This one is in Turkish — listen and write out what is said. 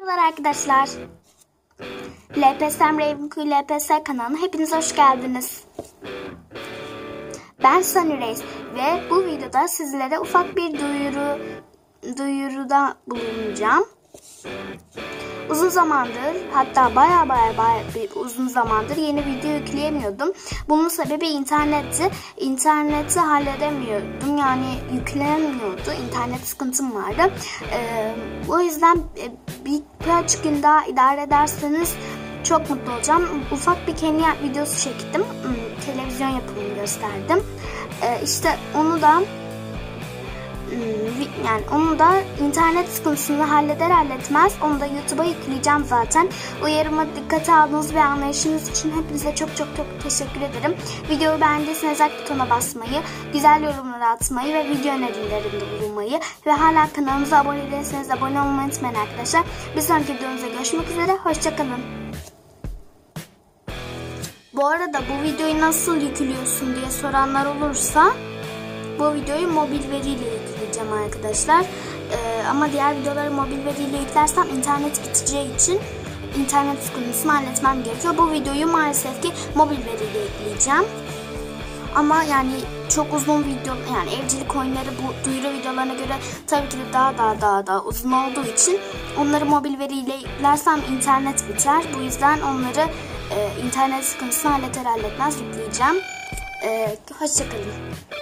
Merhabalar arkadaşlar. LPSM Ravenkuy LPS kanalına hepiniz hoş geldiniz. Ben Sunny Reis ve bu videoda sizlere ufak bir duyuru duyuruda bulunacağım. Uzun zamandır hatta baya baya baya bir uzun zamandır yeni video yükleyemiyordum. Bunun sebebi internetti. İnterneti halledemiyordum. Yani yüklenemiyordu. İnternet sıkıntım vardı. Ee, o yüzden e, birkaç gün daha idare ederseniz çok mutlu olacağım. Ufak bir Kenya videosu çektim. Hmm, Televizyon yapımını gösterdim. Ee, işte onu da yani onu da internet sıkıntısını halleder halletmez onu da YouTube'a yükleyeceğim zaten. Uyarıma dikkate aldığınız ve anlayışınız için hepinize çok çok çok teşekkür ederim. Videoyu beğendiyseniz like butona basmayı, güzel yorumlar atmayı ve video önerilerinde bulunmayı ve hala kanalımıza abone değilseniz abone olmayı unutmayın arkadaşlar. Bir sonraki videomuzda görüşmek üzere, hoşçakalın. Bu arada bu videoyu nasıl yüklüyorsun diye soranlar olursa bu videoyu mobil veriyle yükleyeceğim arkadaşlar. Ee, ama diğer videoları mobil veriyle yüklersem internet biteceği için internet sıkıntısını halletmem gerekiyor. Bu videoyu maalesef ki mobil veriyle yükleyeceğim. Ama yani çok uzun video yani evcilik oyunları bu duyuru videolarına göre tabii ki de daha daha daha daha uzun olduğu için onları mobil veriyle yüklersem internet biter. Bu yüzden onları e, internet sıkıntısını halleder halletmez yükleyeceğim. E, hoşçakalın.